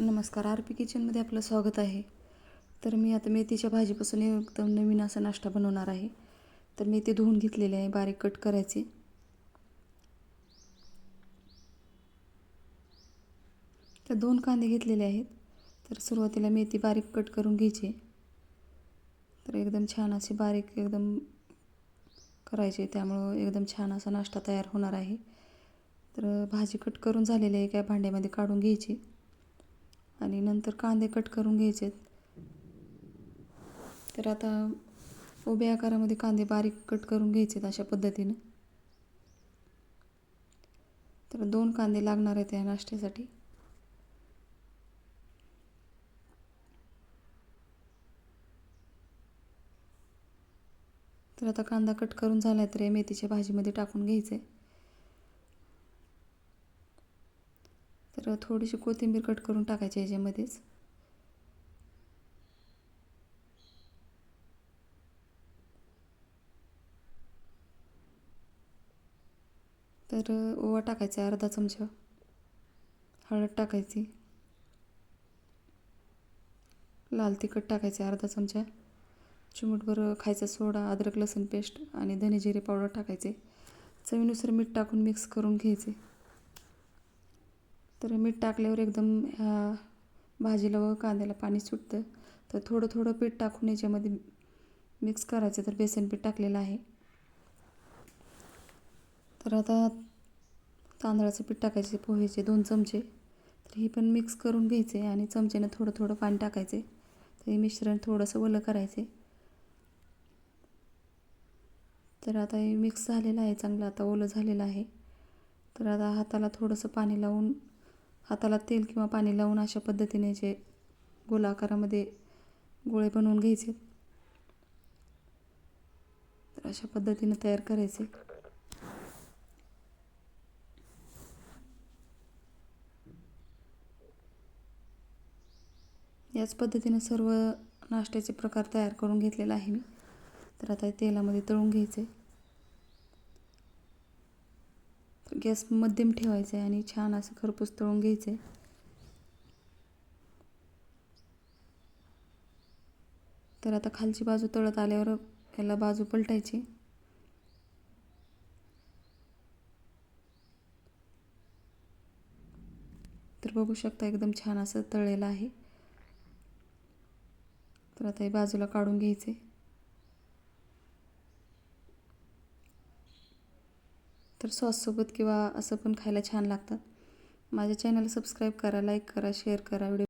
नमस्कार R P किचनमध्ये आपलं स्वागत आहे. तर मी आता मेथीच्या भाजीपासून एकदम नवीन असा नाश्ता बनवणार आहे. तर मेथी धुवून घेतलेली आहे बारीक कट करायची. तर दोन कांदे घेतलेले आहेत. तर सुरुवातीला मेथी बारीक कट करून घ्यायची. तर एकदम छान अशी बारीक एकदम करायचे त्यामुळं एकदम छान असा नाश्ता तयार होणार आहे. तर भाजी कट करून झालेली आहे एका भांड्यामध्ये काढून घ्यायची. आणि नंतर कांदे कट करून घ्यायचे तर आता उभ्या आकारामध्ये कांदे बारीक कट करून घ्यायचेत अशा पद्धतीनं. तर दोन कांदे लागणार आहेत या नाश्त्यासाठी. तर आता कांदा कट करून झाला आहे तर मेथीच्या भाजीमध्ये टाकून घ्यायचे तर थोडीशी कोथिंबीर कट करून टाकायची याच्यामध्येच. तर ओवा टाकायचा अर्धा चमचा. हळद टाकायची. लाल तिखट टाकायचे अर्धा चमचा. चिमूटभर खायचा सोडा अद्रक लसूण पेस्ट आणि धने जिरे पावडर टाकायचे. चवीनुसार मीठ टाकून मिक्स करून घ्यायचे. तर मीठ टाकल्यावर एकदम ह्या भाजीला व कांद्याला पाणी सुटतं. तर थोडं थोडं पीठ टाकून याच्यामध्ये मिक्स करायचं. तर बेसन पीठ टाकलेलं आहे. तर आता तांदळाचं पीठ टाकायचे पोहेचे दोन चमचे. तर हे पण मिक्स करून घ्यायचे आणि चमच्यानं थोडं थोडं पाणी टाकायचे. तर हे मिश्रण थोडंसं ओलं करायचे. तर आता हे मिक्स झालेलं आहे चांगलं आता ओलं झालेलं आहे. तर आता हाताला थोडंसं पाणी लावून हाताला तेल किंवा पाणी लावून अशा पद्धतीने जे गोलाकारामध्ये गोळे बनवून घ्यायचे. तर अशा पद्धतीने तयार करायचे. याच पद्धतीने सर्व नाश्त्याचे प्रकार तयार करून घेतलेला आहे मी. तर आता तेलामध्ये तळून घ्यायचे. गॅस मध्यम ठेवायचं आहे आणि छान असं खरपूस तळून घ्यायचं आहे. तर आता खालची बाजू तळत आल्यावर याला बाजू पलटायची. तर बघू शकता एकदम छान असं तळलेलं आहे. तर आता हे बाजूला काढून घ्यायचे. तर सॉससोबत किंवा असं पण खायला छान लागतात माझ्या चॅनल सबस्क्राईब करा लाईक करा शेअर करा. व्हिडिओ